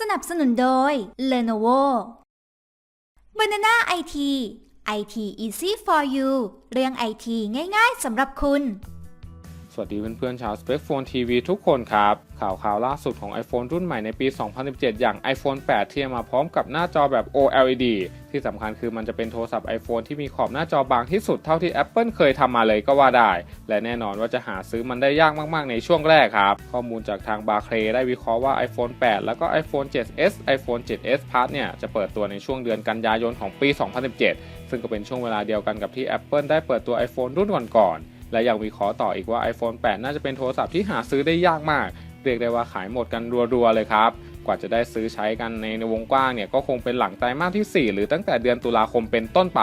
สนับสนุนโดย Lenovo Banana IT IT easy for you เรื่องไอทีง่ายๆสำหรับคุณ สวัสดีเพื่อนๆชาว s p e c p h o n e TV ทุกคนครับ ข่าวข่าวล่าสุดของ iPhone รุ่นใหม่ในปี 2017 อย่าง iPhone 8 ที่มาพร้อมกับหน้าจอแบบ OLED ที่สำคัญคือมันจะเป็นโทรศัพท์ iPhone ที่มีขอบหน้าจอบางที่สุดเท่าที่ Apple เคยทำมาเลยก็ว่าได้ และแน่นอนว่าจะหาซื้อมันได้ยากมากๆ ในช่วงแรกครับ ข้อมูลจากทางบาร์เคลได้วิเคราะห์ว่า iPhone 8 แล้วก็ iPhone 7s iPhone 7s Plus เนี่ยจะเปิดตัวในช่วงเดือนกันยายนของปี 2017 ซึ่งก็เป็นช่วงเวลาเดียวกันกับที่ Apple ได้เปิดตัว iPhone รุ่นก่อนๆและยังวิเคราะห์ต่ออีกว่า iPhone 8 น่าจะเป็นโทรศัพท์ที่หาซื้อได้ยากมาก เรียกได้ว่าขายหมดกันรัวๆเลยครับ กว่าจะได้ซื้อใช้กันในในวงกว้างเนี่ยก็คงเป็นหลังไตรมาสที่ 4 หรือตั้งแต่เดือนตุลาคมเป็นต้นไป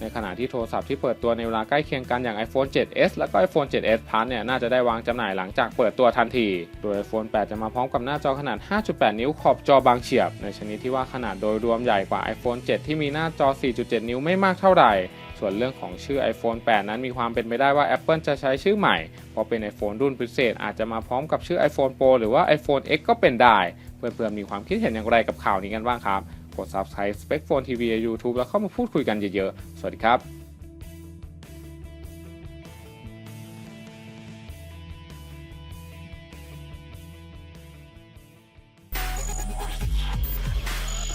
ในขณะที่โทรศัพท์ที่เปิดตัวในเวลาใกล้เคียงกันอย่าง iPhone 7s แล้วก็ iPhone 7s Plus เนี่ยน่าจะได้วางจำหน่ายหลังจากเปิดตัวทันที โดย iPhone 8 จะมาพร้อมกับหน้าจอขนาด 5.8 นิ้วขอบจอบางเฉียบ ในชนิดที่ว่าขนาดโดยรวมใหญ่กว่า iPhone 7 ที่มีหน้าจอ 4.7 นิ้วไม่มากเท่าไหร่ ส่วนเรื่องของชื่อ iPhone 8 นั้นมีความเป็นไปได้ว่า Apple จะใช้ชื่อใหม่ เพราะเป็น iPhone รุ่นพิเศษ อาจจะมาพร้อมกับชื่อ iPhone Pro หรือว่า iPhone X ก็เป็นได้ เพื่อนๆมีความคิดเห็นอย่างไรกับข่าวนี้กันบ้างครับ กด Subscribe Spec Phone TV ใน YouTube แล้วเข้ามาพูดคุยกันเยอะๆ สวัสดีครับ